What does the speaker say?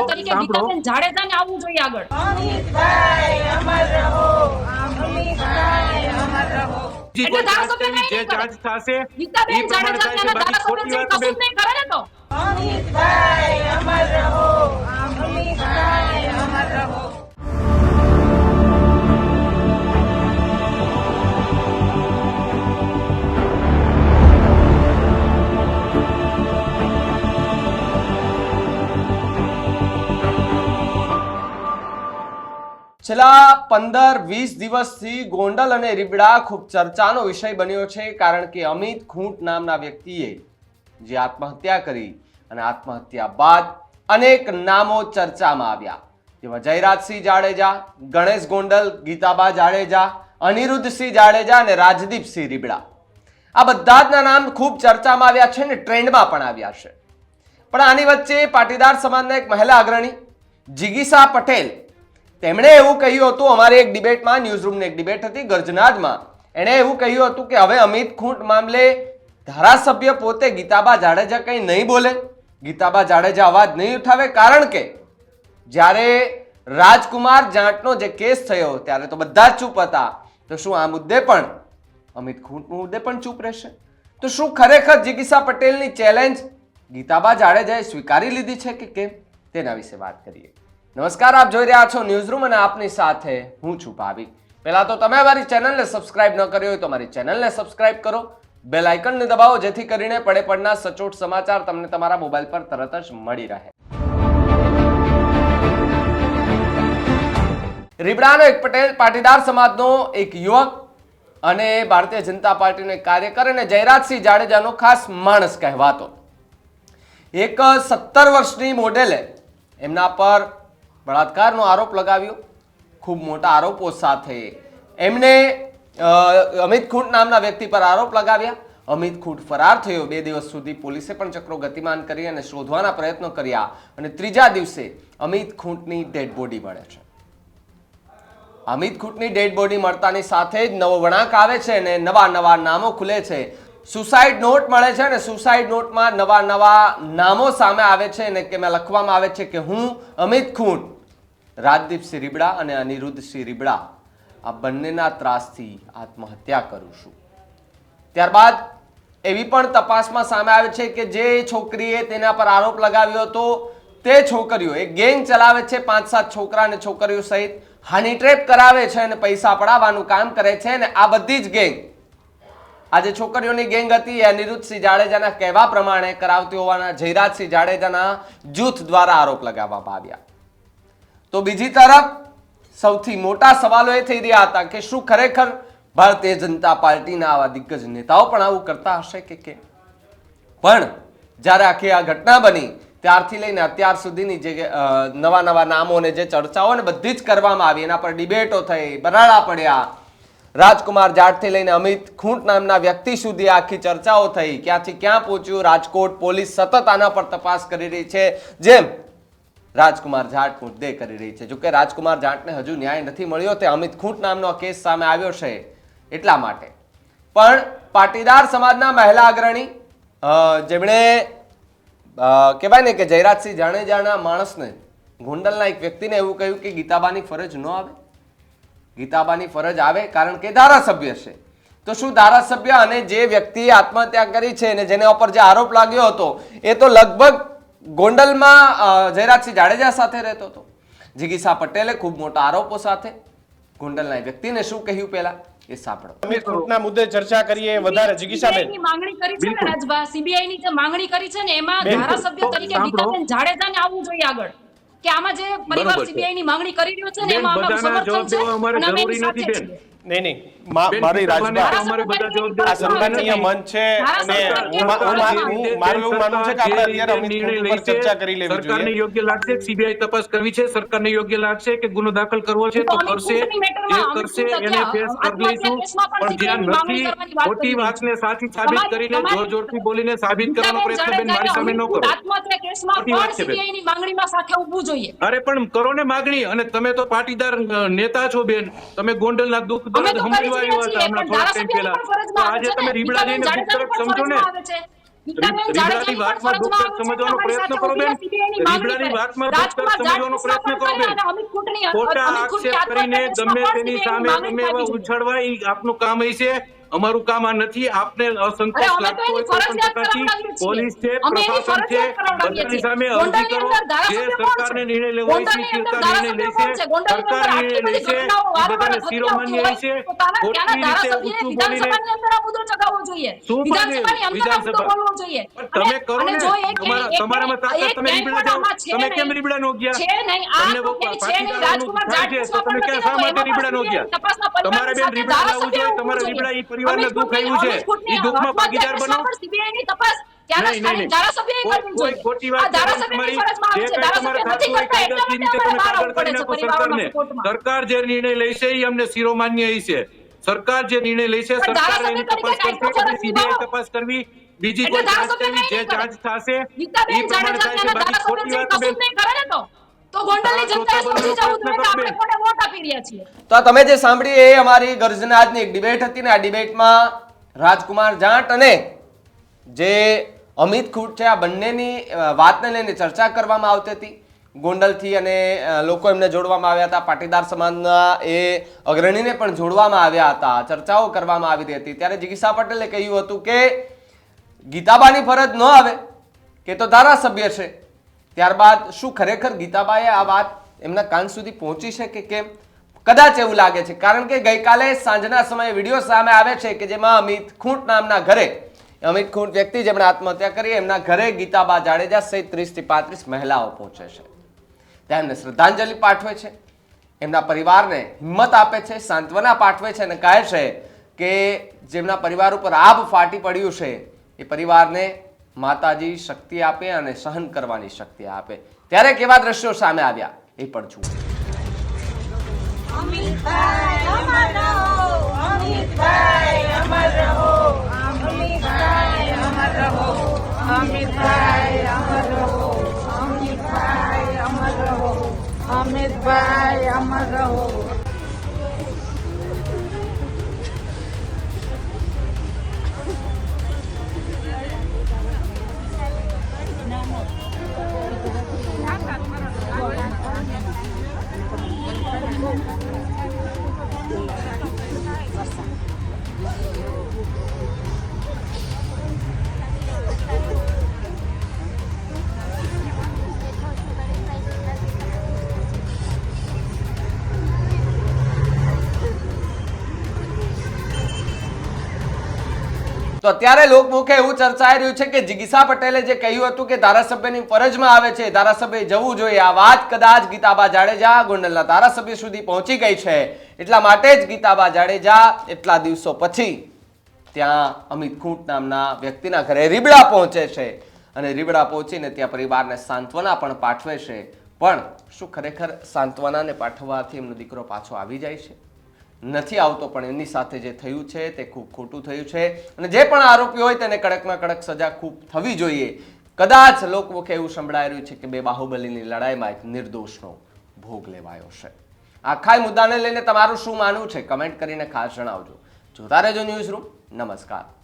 ધારાસભ્ય તરીકે. ગીતાબેન જાડેજાને આવવું જોઈએ આગળ. જે એટલે છેલ્લા પંદર વીસ દિવસથી ગોંડલ અને રીબડા ખૂબ ચર્ચાનો વિષય બન્યો છે, કારણ કે અમિત ખૂંટ નામના વ્યક્તિએ જે આત્મહત્યા કરી અને આત્મહત્યા બાદ અનેક નામો ચર્ચામાં આવ્યા. જેમાં જયરાજસિંહ જાડેજા, ગણેશ ગોંડલ, ગીતાબા જાડેજા, અનિરુદ્ધસિંહ જાડેજા અને રાજદીપસિંહ રીબડા. આ બધા જના નામ ખૂબ ચર્ચામાં આવ્યા છે અને ટ્રેન્ડમાં પણ આવ્યા છે. પણ આની વચ્ચે પાટીદાર સમાજના એક મહિલા અગ્રણી, જિગીસા પટેલ તેમણે એવું કહ્યું હતું, અમારે એક ડિબેટમાં ન્યૂઝરૂમની એક ડિબેટ હતી ગર્જનાદમાં એણે એવું કહ્યું હતું કે, હવે અમિત ખૂંટ મામલે ધારાસભ્ય પોતે ગીતાબા જાડેજા કંઈ નહીં બોલે. ગીતાબા જાડેજા અવાજ નહીં ઉઠાવે, કારણ કે જ્યારે રાજકુમાર જાટનો જે કેસ થયો, ત્યારે તો બધા જ ચૂપ હતા. તો શું આ મુદ્દે પણ અમિત ખૂંટનું મુદ્દે પણ ચૂપ રહેશે? તો શું ખરેખર જિગીસા પટેલની ચેલેન્જ ગીતાબા જાડેજાએ સ્વીકારી લીધી છે કે કેમ? તેના વિશે વાત કરીએ. નમસ્કાર, આપ જોઈ રહ્યા છો ન્યૂઝ રૂમ અને આપની સાથે હું છું ભાવિક પહેલા તો તમે અમારી ચેનલને સબસ્ક્રાઇબ ન કરી હોય તો અમારી ચેનલને સબસ્ક્રાઇબ કરો. બેલ આઇકનને દબાવો, જેથી કરીને પડે પડના સચોટ સમાચાર તમને તમારા મોબાઈલ પર તરત જ મળી રહે. રીબડાનો એક પટેલ પાટીદાર સમાજનો એક યુવક અને ભારતીય જનતા પાર્ટીનો એક કાર્યકર અને જયરાજસિંહ જાડેજાનો ખાસ માણસ કહેવાતો. એક સત્તર વર્ષની મોડેલે એમના પર બળાત્કારનો આરોપ લગાવ્યો. ખૂબ મોટા આરોપો સાથે એમને અમિત ખૂંટ નામના વ્યક્તિ પર આરોપ લગાવ્યા. અમિત ખૂંટ ફરાર થયો. બે દિવસ સુધી પોલીસે પણ ચક્રો ગતિમાન કરી અને શોધવાના પ્રયત્નો કર્યા અને ત્રીજા દિવસે અમિત ખૂંટની ડેડ બોડી મળે છે. અમિત ખૂંટની ડેડ બોડી મળતાની સાથે જ નવો વળાંક આવે છે અને નવા નવા નામો ખુલે છે. સુસાઇડ નોટ મળે છે અને સુસાઇડ નોટમાં નવા નવા નામો સામે આવે છે અને કે મેં લખવામાં આવે છે કે હું, અમિત ખૂંટ, રાજદીપસિંહ રીબડા અને અનિરુદ્ધસિંહ રીબડા, આ બંનેના ત્રાસથી આત્મહત્યા કરું છું. ત્યારબાદ એવી પણ તપાસમાં સામે આવે છે કે જે છોકરીએ તેના પર આરોપ લગાવ્યો હતો, તે છોકરીઓ, એક ગેંગ ચલાવે છે, પાંચ સાત છોકરા અને છોકરીઓ સહિત હની ટ્રેપ કરાવે છે અને પૈસા પડાવવાનું કામ કરે છે અને આ બધી જ ગેંગ આ જે છોકરીઓની ગેંગ હતી, એ અનિરુદ્ધસિંહ જાડેજાના કહેવા પ્રમાણે કરાવતી હોવાના જયરાજસિંહ જાડેજાના જૂથ દ્વારા આરોપ લગાવવામાં આવ્યા. તો બીજી તરફ, સૌથી મોટા સવાલો એ થઈ રહ્યા હતા કે શું ખરેખર ભારતીય જનતા પાર્ટીના આવા દિગ્ગજ નેતાઓ પણ આવું કરતા હશે કે કેમ? પણ જ્યારે આખી આ ઘટના બની, ત્યારથી લઈને અત્યાર સુધીની જે નવા નવા નામો ને જે ચર્ચાઓ ને બધી જ કરવામાં આવી, એના પર ડિબેટો થઈ, બરાડા પડ્યા રાજકુમાર જાટથી લઈને અમિત ખૂંટ નામના વ્યક્તિ સુધી આખી ચર્ચાઓ થઈ. ક્યાંથી ક્યાં પહોંચ્યું? રાજકોટ પોલીસ સતત આના પર તપાસ કરી રહી છે. જેમ રાજકુમાર જાટ મુદ્દે કરી રહી છે. જોકે રાજકુમાર જાટને હજુ ન્યાય નથી મળ્યો, તે અમિત ખૂંટ નામનો કેસ સામે આવ્યો છે એટલા માટે. પણ પાટીદાર સમાજના મહિલા અગ્રણી જેમણે કહેવાય ને કે જયરાજસિંહ જાડેજાના માણસને ગોંડલના એક વ્યક્તિને એવું કહ્યું કે ગીતાબાની ફરજ ન આવે. ગીતાબાની ફરજ આવે કારણ કે ધારાસભ્ય છે. તો શું ધારાસભ્ય અને જે વ્યક્તિએ આત્મહત્યા કરી છે અને જેના ઉપર જે આરોપ લાગ્યો હતો એ તો લગભગ ગોંડલમાં જયરાજસિંહ જાડેજા સાથે રહેતો હતો. જિગીસા પટેલે ખૂબ મોટા આરોપો સાથે ગોંડલના એ વ્યક્તિને શું કહ્યું પહેલા? એ સાંભળો. અમે કોર્ટના મુદ્દે ચર્ચા કરીએ વધારે. જિગીશાબેન CBI ની માંગણી કરી છે ને રાજભા સીબીઆઈ ની જે માંગણી કરી છે ને એમાં ધારાસભ્ય તરીકે ગીતાબેન જાડેજાને આવવું જોઈએ આગળ. કે આમાં જે પરિવાર સીબીઆઈ ની માંગણી કરી રહ્યો છે ને એમાં અમારું બધાના સમર્થન જવાબ અમારે છે અને અમે એની જરૂરી સાથે નથી, બેન. છીએ. નહીં નહીં. મારી રાજભાઈ રાજભા અમારે બધા જવાબ દેવા આ છે અને હું મારું એવું માનવું છે કે આપણે અત્યારે અમિત ઉપર ચર્ચા કરી લેવી સરકારને યોગ્ય લાગશે સીબીઆઈ તપાસ કરવી છે સરકારને યોગ્ય લાગશે કે ગુનો દાખલ કરવો છે તો કરશે જે કરશે એને ફેસ કરી લઈશું. પણ જ્યાં નથી ખોટી વાતને સાચી સાબિત કરીને જોર જોરથી બોલીને સાબિત કરવાનો પ્રયત્ન બેન મારી સામે ન કરો. આત્મહત્યા કેસમાં પણ છે ની માંગણીમાં સાથે ઊભું જોઈએ. અરે પણ કરો ને માગણી અને તમે તો પાટીદાર નેતા છો બેન. તમે ગોંડલના દુઃખ અમે તો કરી રહ્યા છીએ, પણ ધારાસભ્યની પણ ફરજમાં આજે. તમે રીબડા જઈને સમજો ને. રીબડાની વાતમાં દુઃખ સમજવાનો પ્રયત્ન કરો બેન. રીબડાની વાતમાં દુઃખ સમજવાનો પ્રયત્ન કરો બેન. ખોટા આક્ષેપ કરીને ગમે તેની સામે માંગણી ઈ આપનું કામ હશે અમારું કામ આ નથી આપને અસંતોષ લાગતો હોય છીએ. પોલીસ છે પ્રશાસન છે બધાની સામે અરજી કરો જે સરકારને નિર્ણય લેવો હોય છે સરકાર નિર્ણય લેશે સરકાર નિર્ણય લેશે બધાને શિરોમાન્ય આવતી હશે હોય તો તાના- ખોટી રીતે ઊંચું બોલીને. શું વિધાનસભા? તમે કરો ને તમારામાં તાકાત તમે રીબડા જાઓ તમે કેમ. રીબડા નો ગયા તમને થાય છે તો તમે ક્યાં શા માટે રીબડા નો ગયા તમારે બેન રીબડા લાવવું જોઈએ તમારા રીબડા. પરિવારને દુઃખ આવ્યું છે? એ દુઃખમાં ભાગીદાર બનો? ની તપાસ. સરકાર જે નિર્ણય લેશે એ અમને શિરોમાન્ય છે. સરકાર જે નિર્ણય લેશે સરકાર એની તપાસ કરશે સીબીઆઈ તપાસ કરવી બીજી કોઈ જાંચ કરવી જે જાંચ થશે એ પ્રમાણે થાય છે બાકી ખોટી વાત બેન તો ગોંડલની જનતાએ સમજી જવું જોઈએ કે આપણે કોને વોટ આપી રહ્યા છીએ. તો તમે જે સાંભળી એ અમારી ગર્જનાજની એક ડિબેટ હતી ને આ ડિબેટમાં રાજકુમાર જાટ અને જે અમિત ખૂટ છે, આ બંનેની વાતને લઈને ચર્ચા કરવામાં આવતી હતી. ગોંડલથી અને લોકો એમને જોડવામાં આવ્યા હતા. પાટીદાર સમાજના એ અગ્રણીને પણ જોડવામાં આવ્યા હતા. ચર્ચાઓ કરવામાં આવી હતી. ત્યારે જિગીસા પટેલે કહ્યું હતું કે ગીતાબાની ફરજ ન આવે, કે તો ધારાસભ્ય છે. ત્યારબાદ શું ખરેખર ગીતાબાએ આ વાત એમના કાન સુધી પહોંચી છે કે કેમ? કદાચ એવું લાગે છે. કારણ કે ગઈકાલે સાંજના સમયે વીડિયો સામે આવે છે કે જેમાં અમિત ખૂંટ નામના ઘરે, અમિત ખૂંટ વ્યક્તિ જેમણે આત્મહત્યા કરી, એમના ઘરે ગીતાબા જાડેજા સહિત ત્રીસથી પાંત્રીસ મહિલાઓ પહોંચે છે. ત્યાં શ્રદ્ધાંજલિ પાઠવે છે. એમના પરિવારને હિંમત આપે છે, સાંત્વના પાઠવે છે અને કહે છે કે જેમના પરિવાર ઉપર આભ ફાટી પડ્યું છે, એ પરિવારને માતાજી શક્તિ આપે અને સહન કરવાની શક્તિ આપે. ત્યારે કેવા દ્રશ્યો સામે આવ્યા? એ પણ છું તો અત્યારે લોકમુખે એવું ચર્ચાઈ રહ્યું છે કે જિગીસા પટેલે જે કહ્યું હતું કે ધારાસભ્યની ફરજમાં આવે છે ધારાસભ્ય જવું જોઈએ. આ વાત કદાચ ગીતાબા જાડેજા ગોંડલના ધારાસભ્ય સુધી પહોંચી ગઈ છે. એટલા માટે જ ગીતાબા જાડેજા એટલા દિવસો પછી ત્યાં અમિત ખૂંટ નામના વ્યક્તિના ઘરે રીબડા પહોંચે છે અને રીબડા પહોંચીને ત્યાં પરિવારને સાંત્વના પણ પાઠવે છે. પણ શું ખરેખર સાંત્વનાને પાઠવવાથી એમનો દીકરો પાછો આવી જાય છે? નથી આવતો, પણ એમની સાથે જે થયું છે તે ખૂબ ખોટું થયું છે. અને જે પણ આરોપી હોય તેને કડકમાં કડક સજા ખૂબ થવી જોઈએ. કદાચ લોકમુખે એવું સંભળાઈ રહ્યું છે કે બે બાહુબલીની લડાઈમાં એક નિર્દોષનો ભોગ લેવાયો છે. આખા મુદ્દાને લઈને તમારું શું માનવું છે? કમેન્ટ કરીને ખાસ જણાવજો. જોતા રહેજો ન્યૂઝ રૂમ. નમસ્કાર.